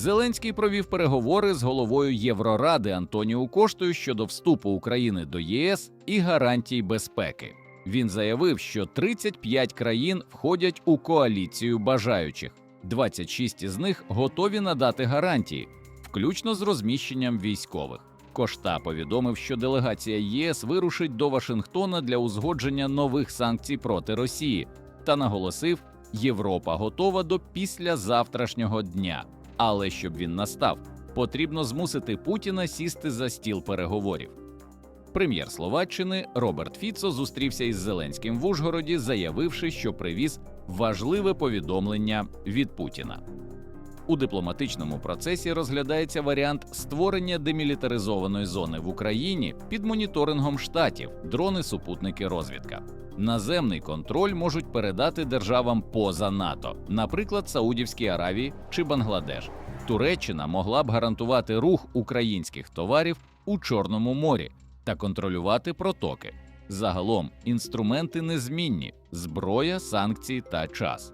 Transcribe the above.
Зеленський провів переговори з головою Євроради Антоніу Коштою щодо вступу України до ЄС і гарантій безпеки. Він заявив, що 35 країн входять у коаліцію бажаючих, 26 із них готові надати гарантії, включно з розміщенням військових. Кошта повідомив, що делегація ЄС вирушить до Вашингтона для узгодження нових санкцій проти Росії, та наголосив, Європа готова до післязавтрашнього дня. Але щоб він настав, потрібно змусити Путіна сісти за стіл переговорів. Прем'єр Словаччини Роберт Фіцо зустрівся із Зеленським в Ужгороді, заявивши, що привіз важливе повідомлення від Путіна. У дипломатичному процесі розглядається варіант створення демілітаризованої зони в Україні під моніторингом штатів, дрони, супутники, розвідка. Наземний контроль можуть передати державам поза НАТО, наприклад, Саудівській Аравії чи Бангладеш. Туреччина могла б гарантувати рух українських товарів у Чорному морі та контролювати протоки. Загалом інструменти незмінні: зброя, санкції та час.